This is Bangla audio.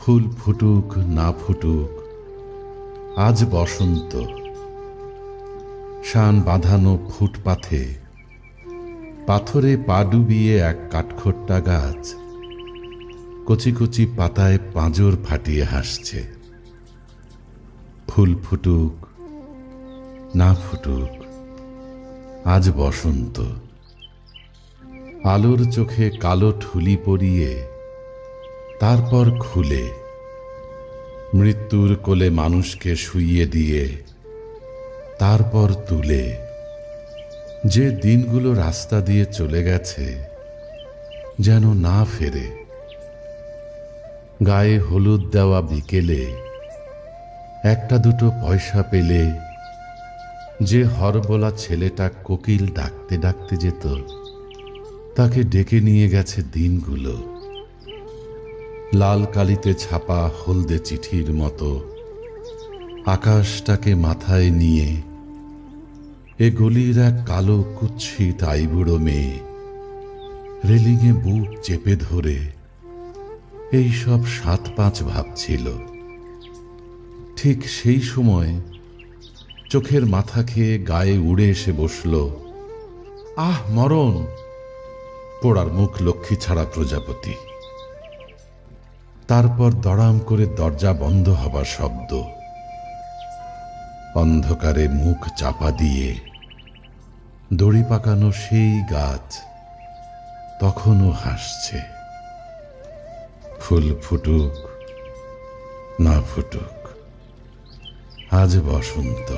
ফুল ফুটুক, না ফুটুক, আজ বসন্ত। শান বাঁধানো ফুটপাথে, পাথরে পা ডুবিয়ে এক কাঠখোট্টা গাছ। কচি কচি পাতায় পাঁজর ফাটিয়ে হাসছে। ফুল ফুটুক, না ফুটুক, আজ বসন্ত। আলোর চোখে কালো ঠুলি পরিয়ে, তারপর খুলে। মৃত্যুর কোলে মানুষকে শুইয়ে দিয়ে, তারপর তুলে। যে দিনগুলো রাস্তা দিয়ে চলে গেছে, যেন না ফেরে। গায়ে হলুদ দেওয়া বিকেলে একটা দুটো পয়সা পেলে যে হরবলা ছেলেটা কোকিল ডাকতে ডাকতে যেত, তাকে ডেকে নিয়ে গেছে দিনগুলো। লাল কালিতে ছাপা হলদে চিঠির মতো আকাশটাকে মাথায় নিয়ে এ গলির এক কালো কুৎসিত আইবুড়ো মেয়ে রেলিংয়ে বুক চেপে ধরে এই সব সাত পাঁচ ভাবছিল ঠিক সেই সময় চোখের মাথা খেয়ে গায়ে উড়ে এসে বসল, আহ, মরণ! পোড়ার মুখ লক্ষ্মী ছাড়া প্রজাপতি। তারপর দড়াম করে দরজা বন্ধ হবার শব্দ। অন্ধকারে মুখ চাপা দিয়ে দড়ি পাকানো সেই গাছ তখনও হাসছে। ফুল ফুটুক না ফুটুক আজ বসন্ত।